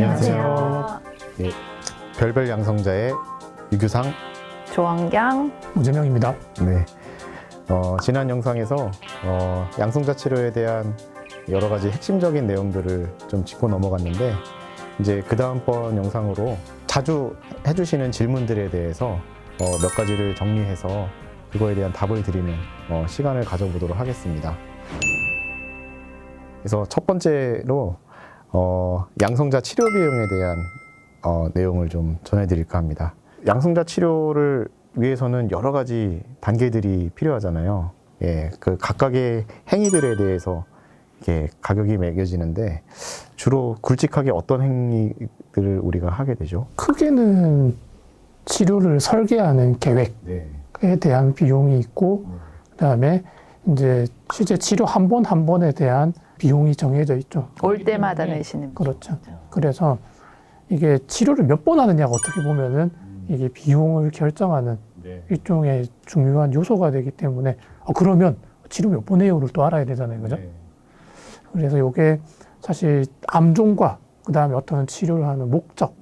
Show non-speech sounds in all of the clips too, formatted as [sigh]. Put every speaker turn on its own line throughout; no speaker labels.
안녕하세요. 예, 별별 양성자의 유규상.
조원경
우재명입니다.
네. 어, 지난 영상에서 어, 양성자 치료에 대한 여러 가지 핵심적인 내용들을 좀 짚고 넘어갔는데 이제 그 다음번 영상으로 자주 해주시는 질문들에 대해서 어, 몇 가지를 정리해서 그거에 대한 답을 드리는 어, 시간을 가져보도록 하겠습니다. 그래서 첫 번째로 어, 양성자 치료 비용에 대한 어, 내용을 좀 전해드릴까 합니다. 양성자 치료를 위해서는 여러 가지 단계들이 필요하잖아요. 예, 그 각각의 행위들에 대해서 이렇게 가격이 매겨지는데 주로 굵직하게 어떤 행위들을 우리가 하게 되죠?
크게는 치료를 설계하는 계획에
네.
대한 비용이 있고, 그다음에 이제 실제 치료 한 번한 번에 대한 비용이 정해져 있죠.
올 때마다 내시는
그렇죠. 그래서 이게 치료를 몇 번 하느냐가 어떻게 보면은 이게 비용을 결정하는
네.
일종의 중요한 요소가 되기 때문에 어, 그러면 치료 몇 번 해요를 또 알아야 되잖아요, 그죠?
네.
그래서 이게 사실 암종과 그다음에 어떤 치료를 하는 목적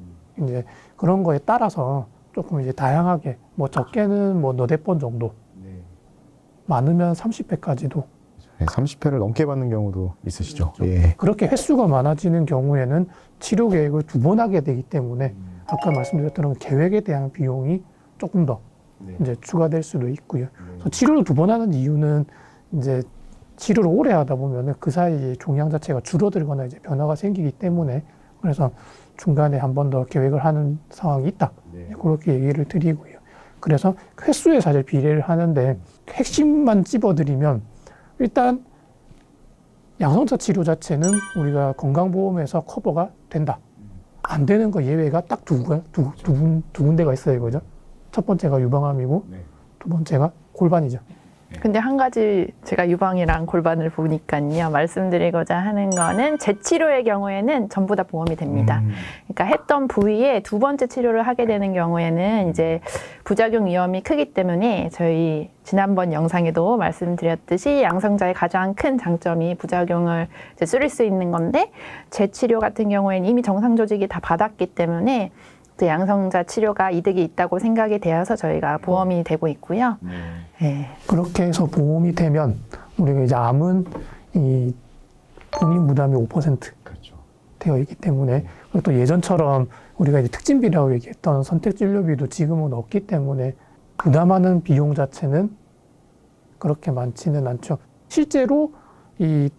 이제 그런 거에 따라서 조금 이제 다양하게 뭐 적게는 뭐 너댓 번 정도
네.
많으면 30회까지도
30회를 넘게 받는 경우도 있으시죠? 예.
그렇게 횟수가 많아지는 경우에는 치료 계획을 두 번 하게 되기 때문에 아까 말씀드렸던 계획에 대한 비용이 조금 더
네.
이제 추가될 수도 있고요. 그래서 치료를 두 번 하는 이유는 이제 치료를 오래 하다 보면은 그 사이에 종양 자체가 줄어들거나 이제 변화가 생기기 때문에 그래서 중간에 한 번 더 계획을 하는 상황이 있다.
네.
그렇게 얘기를 드리고요. 그래서 횟수에 사실 비례를 하는데 핵심만 찝어드리면 일단 양성자 치료 자체는 우리가 건강보험에서 커버가 된다. 안 되는 거 예외가 딱 두, 군- 두, 두, 군- 두 군데가 있어요. 그죠? 첫 번째가 유방암이고
네.
두 번째가 골반이죠.
근데 한 가지 제가 유방이랑 골반을 보니까요 말씀드리고자 하는 거는 재치료의 경우에는 전부 다 보험이 됩니다.
음.
그러니까 했던 부위에 두 번째 치료를 하게 되는 경우에는 이제 부작용 위험이 크기 때문에 저희 지난번 영상에도 말씀드렸듯이 양성자의 가장 큰 장점이 부작용을 이제 줄일 수 있는 건데 재치료 같은 경우에는 이미 정상 조직이 다 받았기 때문에 그 양성자 치료가 이득이 있다고 생각이 되어서 저희가 보험이 되고 있고요.
네.
네.
그렇게 해서 보험이 되면 우리가 이제 암은 이 본인 부담이 5%
그렇죠.
되어 있기 때문에 그리고 또 예전처럼 우리가 이제 특진비라고 얘기했던 선택 진료비도 지금은 없기 때문에 부담하는 비용 자체는 그렇게 많지는 않죠. 실제로 이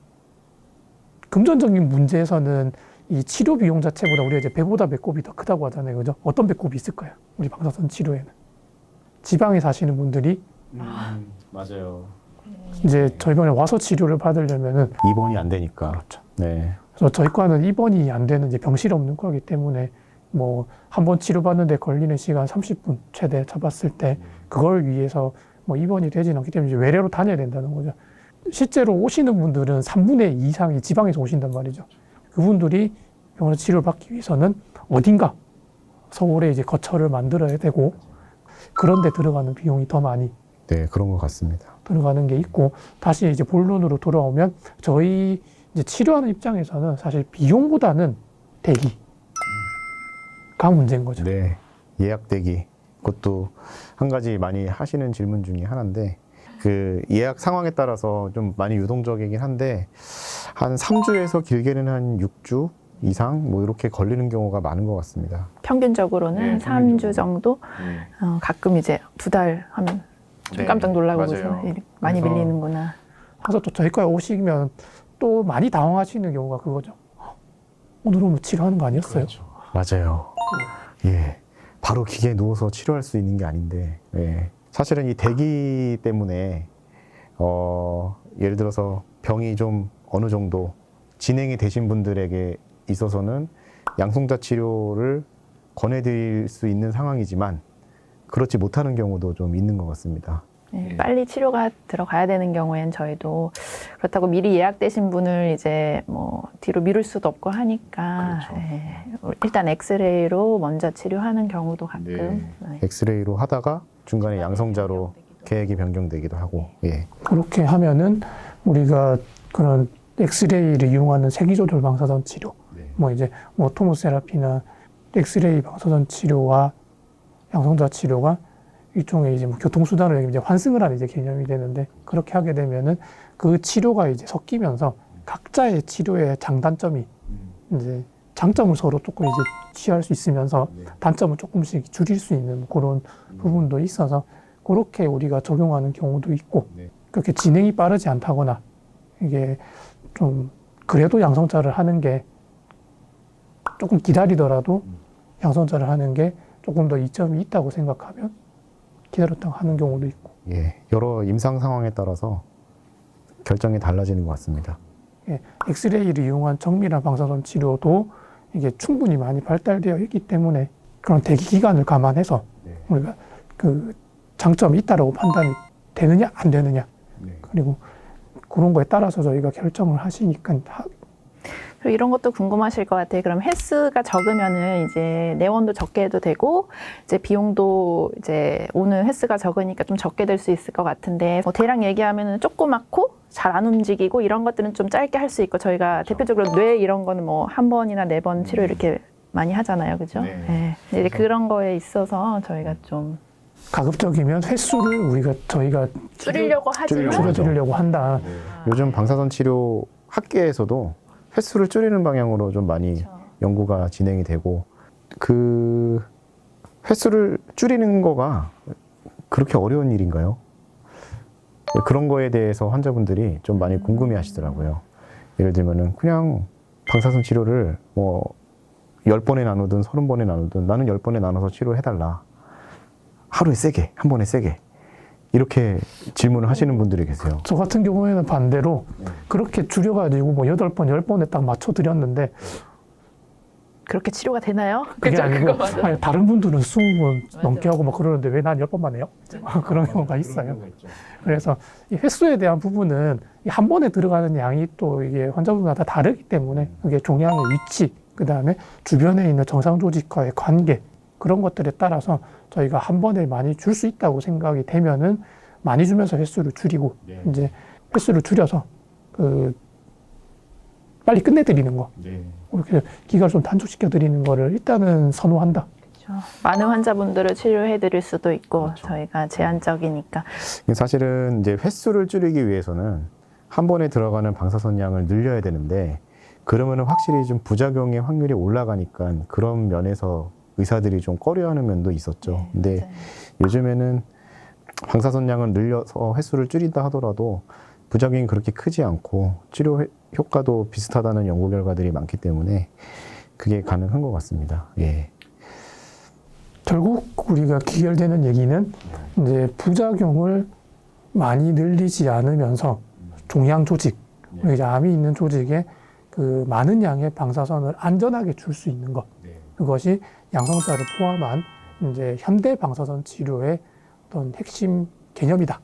금전적인 문제에서는 이 치료 비용 자체보다 우리가 이제 배보다 배꼽이 더 크다고 하잖아요. 그죠? 어떤 배꼽이 있을까요? 우리 방사선 치료에는. 지방에 사시는 분들이
음, 맞아요.
이제 저희 병원에 와서 치료를 받으려면은
입원이 안 되니까.
그렇죠.
네.
그래서 저희 과는 입원이 안 되는 이제 병실 없는 거기 때문에 뭐 한 번 치료받는데 걸리는 시간 30분 최대 잡았을 때 그걸 위해서 뭐 입원이 되지는 않기 때문에 이제 외래로 다녀야 된다는 거죠. 실제로 오시는 분들은 3분의 2 이상이 지방에서 오신단 말이죠. 그분들이 병원에서 치료를 받기 위해서는 어딘가 서울에 이제 거처를 만들어야 되고 그런데 들어가는 비용이 더 많이
네, 그런 것 같습니다.
들어가는 게 있고 다시 이제 본론으로 돌아오면 저희 이제 치료하는 입장에서는 사실 비용보다는 대기가 문제인 거죠.
네. 예약 대기. 그것도 한 가지 많이 하시는 질문 중에 하나인데 그 예약 상황에 따라서 좀 많이 유동적이긴 한데 한 3주에서 길게는 한 6주 이상 뭐 이렇게 걸리는 경우가 많은 것 같습니다.
평균적으로는
네,
한 3주
평균적으로.
정도 어, 가끔 이제 두 달 하면 좀
네,
깜짝 놀라고
맞아요.
그래서 이렇게 많이
그래서-
밀리는구나.
그래서 또 저희 과에 오시면 또 많이 당황하시는 경우가 그거죠. 어, 오늘 오면 치료하는 거 아니었어요?
맞아요. 예. 바로 기계에 누워서 치료할 수 있는 게 아닌데, 예. 사실은 이 대기 때문에, 어, 예를 들어서 병이 좀 어느 정도 진행이 되신 분들에게 있어서는 양성자 치료를 권해드릴 수 있는 상황이지만, 그렇지 못하는 경우도 좀 있는 것 같습니다.
네,
예.
빨리 치료가 들어가야 되는 경우엔 저희도 그렇다고 미리 예약되신 분을 이제 뭐 뒤로 미룰 수도 없고 하니까
그렇죠.
예, 일단 엑스레이로 먼저 치료하는 경우도 가끔 네.
엑스레이로 하다가 중간에 양성자로 계획이 변경되기도 하고, 예.
그렇게 하면은 우리가 그런 엑스레이를 이용하는 세기조절 방사선 치료
네.
뭐 이제 뭐 토모세라피나 엑스레이 방사선 치료와 양성자 치료가 일종의 이제 뭐 교통수단으로 이제 환승을 하는 이제 개념이 되는데 그렇게 하게 되면은 그 치료가 이제 섞이면서 각자의 치료의 장단점이 이제 장점을 서로 조금 이제 취할 수 있으면서 단점을 조금씩 줄일 수 있는 그런 부분도 있어서 그렇게 우리가 적용하는 경우도 있고
네.
그렇게 진행이 빠르지 않다거나 이게 좀 그래도 양성자를 하는 게 조금 기다리더라도 양성자를 하는 게 조금 더 이점이 있다고 생각하면 기다렸다가 하는 경우도 있고
예, 여러 임상 상황에 따라서 결정이 달라지는 것 같습니다.
예, 엑스레이를 이용한 정밀한 방사선 치료도 이게 충분히 많이 발달되어 있기 때문에 그런 대기 기간을 감안해서
네.
우리가 그 장점이 있다라고 판단이 되느냐 안 되느냐
네.
그리고 그런 거에 따라서 저희가 결정을 하시니까 하-
그리고 이런 것도 궁금하실 것 같아요. 그럼 횟수가 적으면은 이제 내원도 적게 해도 되고 이제 비용도 이제 오는 횟수가 적으니까 좀 적게 될 수 있을 것 같은데 뭐 대략 얘기하면은 조그맣고 잘 안 움직이고 이런 것들은 좀 짧게 할 수 있고 저희가 대표적으로 뇌 이런 거는 뭐 한 번이나 네 번 치료 이렇게 많이 하잖아요, 그죠?
네.
네. 근데 이제 그런 거에 있어서 저희가 좀
가급적이면 횟수를 우리가 저희가
줄이려고 하지만
줄이려고
줄여드리려고 한다.
요즘 방사선 치료 학계에서도 횟수를 줄이는 방향으로 좀 많이
그렇죠.
연구가 진행이 되고 그 횟수를 줄이는 거가 그렇게 어려운 일인가요? 그런 거에 대해서 환자분들이 좀 많이 궁금해 하시더라고요. 예를 들면은 그냥 방사선 치료를 뭐 10번에 나누든 30번에 나누든 나는 10번에 나눠서 치료해달라. 하루에 세게, 한 번에 세게. 이렇게 질문을 하시는 분들이 계세요.
저 같은 경우에는 반대로 그렇게 줄여가지고 뭐 여덟 번, 열 번에 딱 맞춰 드렸는데
그렇게 치료가 되나요?
그게
그죠?
아니고
그거 맞아.
아니, 다른 분들은 스무 번
맞아,
넘게 하고 막 그러는데 왜난열 번만 해요? [laughs] 그런 경우가 있어요. 그래서 이 횟수에 대한 부분은 이한 번에 들어가는 양이 또 이게 환자분마다 다르기 때문에 그게 종양의 위치, 그 다음에 주변에 있는 정상 조직과의 관계 그런 것들에 따라서 저희가 한 번에 많이 줄 수 있다고 생각이 되면은 많이 주면서 횟수를 줄이고
네.
이제 횟수를 줄여서 그 빨리 끝내드리는 거 이렇게 기간을 좀 단축시켜 드리는 거를 일단은 선호한다.
그렇죠. 많은 환자분들을 치료해 드릴 수도 있고 저희가 제한적이니까
사실은 이제 횟수를 줄이기 위해서는 한 번에 들어가는 방사선 양을 늘려야 되는데 그러면은 확실히 좀 부작용의 확률이 올라가니까 그런 면에서 의사들이 좀 꺼려하는 면도 있었죠. 근데
네.
요즘에는 방사선 양을 늘려서 횟수를 줄인다 하더라도 부작용이 그렇게 크지 않고 치료 회- 효과도 비슷하다는 연구 결과들이 많기 때문에 그게 가능한 것 같습니다. 예.
결국 우리가 기결되는 얘기는 이제 부작용을 많이 늘리지 않으면서 종양 조직, 우리 이제 암이 있는 조직에 그 많은 양의 방사선을 안전하게 줄 수 있는 것. 그것이 양성자를 포함한 이제 현대 방사선 치료의 어떤 핵심 개념이다.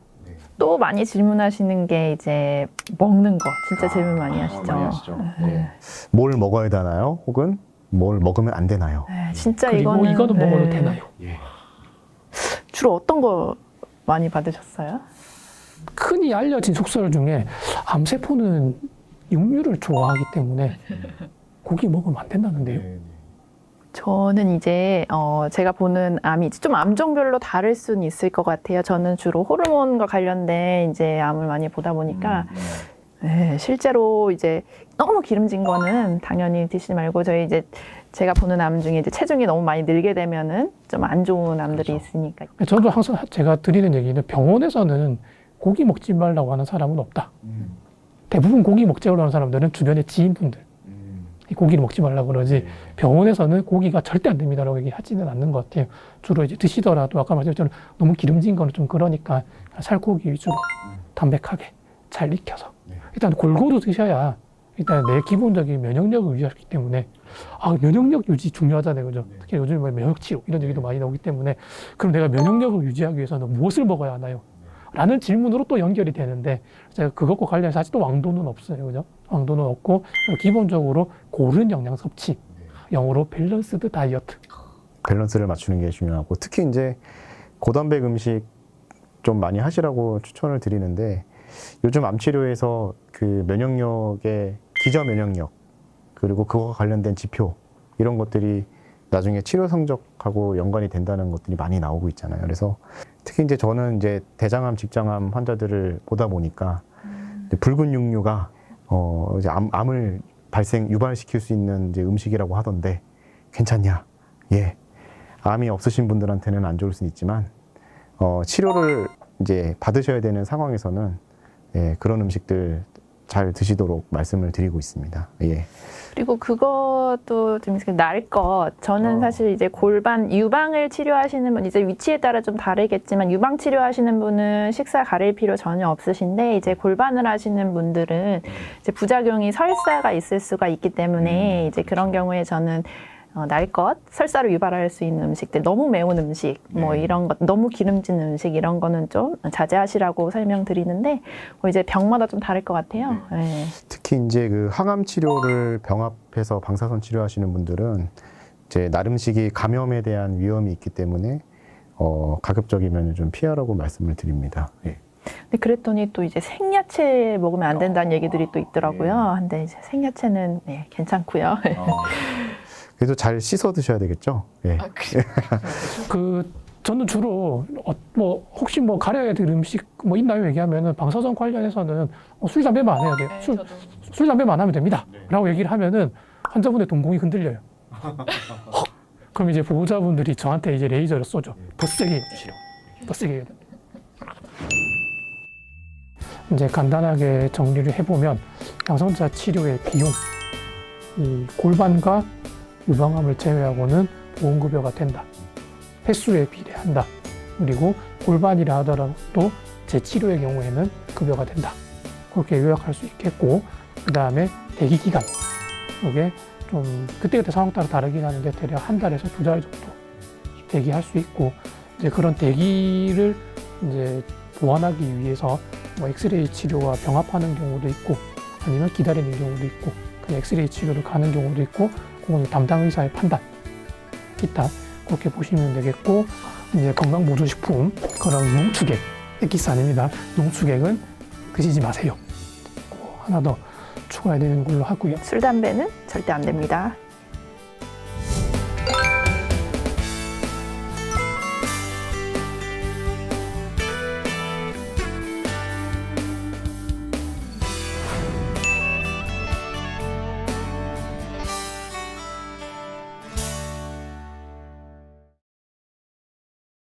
또 많이 질문하시는 게 이제 먹는 거 진짜 질문 많이 하시죠. 네.
뭘 먹어야 되나요? 혹은 뭘 먹으면 안 되나요?
네, 진짜
그리고
이거는
이거는 먹어도
네.
되나요?
주로 어떤 거 많이 받으셨어요?
흔히 알려진 속설 중에 암세포는 육류를 좋아하기 때문에 고기 먹으면 안 된다는데요.
저는 이제 어 제가 보는 암이 좀 암종별로 다를 수는 있을 것 같아요. 저는 주로 호르몬과 관련된 이제 암을 많이 보다 보니까. 네, 실제로 이제 너무 기름진 거는 당연히 드시지 말고 저희 이제 제가 보는 암 중에 이제 체중이 너무 많이 늘게 되면은 좀 안 좋은 암들이 있으니까
저도 항상 제가 드리는 얘기는 병원에서는 고기 먹지 말라고 하는 사람은 없다. 대부분 고기 먹자고 하는 사람들은 주변의 지인분들 이 고기를 먹지 말라고 그러지 병원에서는 고기가 절대 안 됩니다라고 얘기하지는 않는 것 같아요. 주로 이제 드시더라도 아까 말씀드렸처럼 너무 기름진 거는 좀 그러니까 살코기 위주로 담백하게 잘 익혀서 일단 골고루 드셔야 일단 내 기본적인 면역력을 유지하기 때문에 아 면역력 유지 중요하잖아요, 그죠? 특히 요즘 뭐 면역 치료 이런 얘기도 많이 나오기 때문에 그럼 내가 면역력을 유지하기 위해서는 무엇을 먹어야 하나요? 라는 질문으로 또 연결이 되는데 제가 그것과 관련해서 아직 또 왕도는 없어요, 그죠? 왕도는 없고 기본적으로 고른 영양 섭취, 영어로 밸런스드 다이어트.
밸런스를 맞추는 게 중요하고 특히 이제 고단백 음식 좀 많이 하시라고 추천을 드리는데 요즘 암 치료에서 그 면역력의 기저 면역력 그리고 그와 관련된 지표 이런 것들이 나중에 치료 성적하고 연관이 된다는 것들이 많이 나오고 있잖아요. 그래서 특히 이제 저는 이제 대장암, 직장암 환자들을 보다 보니까 붉은 육류가 어 이제 암, 암을 발생 유발시킬 수 있는 이제 음식이라고 하던데 괜찮냐? 예. 암이 없으신 분들한테는 안 좋을 수 있지만 어 치료를 이제 받으셔야 되는 상황에서는 예, 그런 음식들 잘 드시도록 말씀을 드리고 있습니다. 예.
그리고 그것도 좀 날 것. 저는
어.
사실 이제 골반 유방을 치료하시는 분 이제 위치에 따라 좀 다르겠지만 유방 치료하시는 분은 식사 가릴 필요 전혀 없으신데 이제 골반을 하시는 분들은 이제 부작용이 설사가 있을 수가 있기 때문에 이제 그런 경우에 저는 어, 날 것, 설사를 유발할 수 있는 음식들, 너무 매운 음식, 뭐 이런 것, 너무 기름진 음식 이런 거는 좀 자제하시라고 설명드리는데 뭐 이제 병마다 좀 다를 것 같아요. 네.
특히 이제 그 항암 치료를 병합해서 방사선 치료하시는 분들은 이제 나름식이 감염에 대한 위험이 있기 때문에 어, 가급적이면 좀 피하라고 말씀을 드립니다. 예.
근데 그랬더니 또 이제 생야채 먹으면 안 된다는 얘기들이 또 있더라고요. 근데 이제 생야채는 네, 괜찮고요. [laughs]
그래도 잘 씻어 드셔야 되겠죠. 예. [laughs]
그 저는 주로 어, 뭐 혹시 뭐 가려야 될 음식 뭐 있나요 얘기하면은 방사선 관련해서는 어, 술 담배만 안 해야 돼요. 술, 술 담배만 안 하면 됩니다. 라고 얘기를 하면은 환자분의 동공이 흔들려요. [laughs] 헉! 그럼 이제 보호자분들이 저한테 이제 레이저를 쏘죠. 더 세게 해주시려. 더 세게 해야. 이제 간단하게 정리를 해보면 양성자 치료의 비용, 이 골반과 유방암을 제외하고는 보험급여가 된다. 횟수에 비례한다. 그리고 골반이라 하더라도 재치료의 경우에는 급여가 된다. 그렇게 요약할 수 있겠고, 그 다음에 대기 기간. 이게 좀 그때그때 상황 따라 다르긴 하는데 대략 한 달에서 두 달 정도 대기할 수 있고, 이제 그런 대기를 이제 보완하기 위해서 뭐 엑스레이 치료와 병합하는 경우도 있고, 아니면 기다리는 경우도 있고, 그 엑스레이 치료를 가는 경우도 있고, 그건 담당 의사의 판단. 기타. 그렇게 보시면 되겠고, 이제 건강보조식품, 그런 농축액, 액기스 아닙니다. 농축액은 드시지 마세요. 그거 하나 더 추가해야 되는 걸로 하고요.
술, 담배는 절대 안 됩니다.